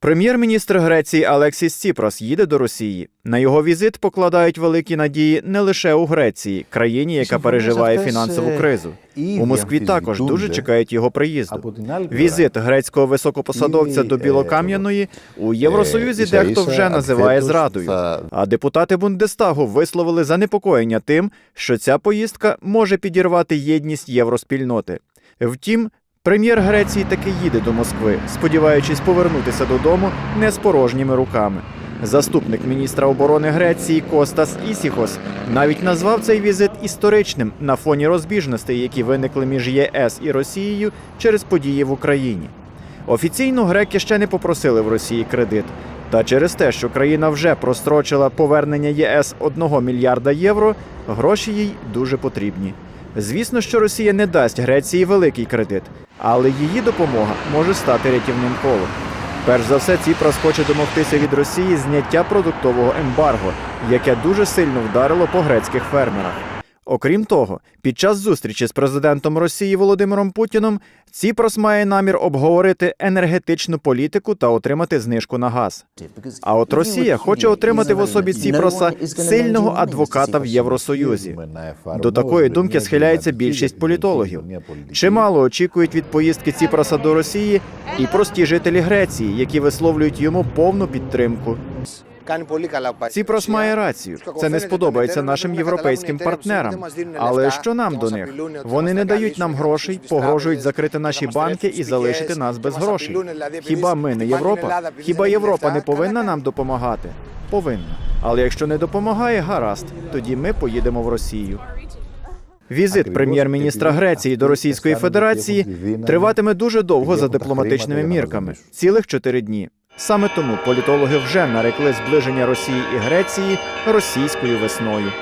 Прем'єр-міністр Греції Алексіс Ціпрос їде до Росії. На його візит покладають великі надії не лише у Греції, країні, яка переживає фінансову кризу. У Москві також дуже чекають його приїзду. Візит грецького високопосадовця до Білокам'яної у Євросоюзі дехто вже називає зрадою. А депутати Бундестагу висловили занепокоєння тим, що ця поїздка може підірвати єдність євроспільноти. Втім, прем'єр Греції таки їде до Москви, сподіваючись повернутися додому не з порожніми руками. Заступник міністра оборони Греції Костас Ісіхос навіть назвав цей візит історичним на фоні розбіжностей, які виникли між ЄС і Росією через події в Україні. Офіційно греки ще не попросили в Росії кредит. Та через те, що країна вже прострочила повернення ЄС 1 мільярда євро, гроші їй дуже потрібні. Звісно, що Росія не дасть Греції великий кредит, але її допомога може стати рятівним колом. Перш за все, Ціпрас хоче домогтися від Росії зняття продуктового ембарго, яке дуже сильно вдарило по грецьких фермерах. Окрім того, під час зустрічі з президентом Росії Володимиром Путіном Ціпрас має намір обговорити енергетичну політику та отримати знижку на газ. А от Росія хоче отримати в особі Ціпроса сильного адвоката в Євросоюзі. До такої думки схиляється більшість політологів. Чимало очікують від поїздки Ціпраса до Росії і прості жителі Греції, які висловлюють йому повну підтримку. Ціпрас має рацію. Це не сподобається нашим європейським партнерам. Але що нам до них? Вони не дають нам грошей, погрожують закрити наші банки і залишити нас без грошей. Хіба ми не Європа? Хіба Європа не повинна нам допомагати? Повинна. Але якщо не допомагає, гаразд, тоді ми поїдемо в Росію. Візит прем'єр-міністра Греції до Російської Федерації триватиме дуже довго за дипломатичними мірками цілих чотири дні. Саме тому політологи вже нарекли зближення Росії і Греції російською весною.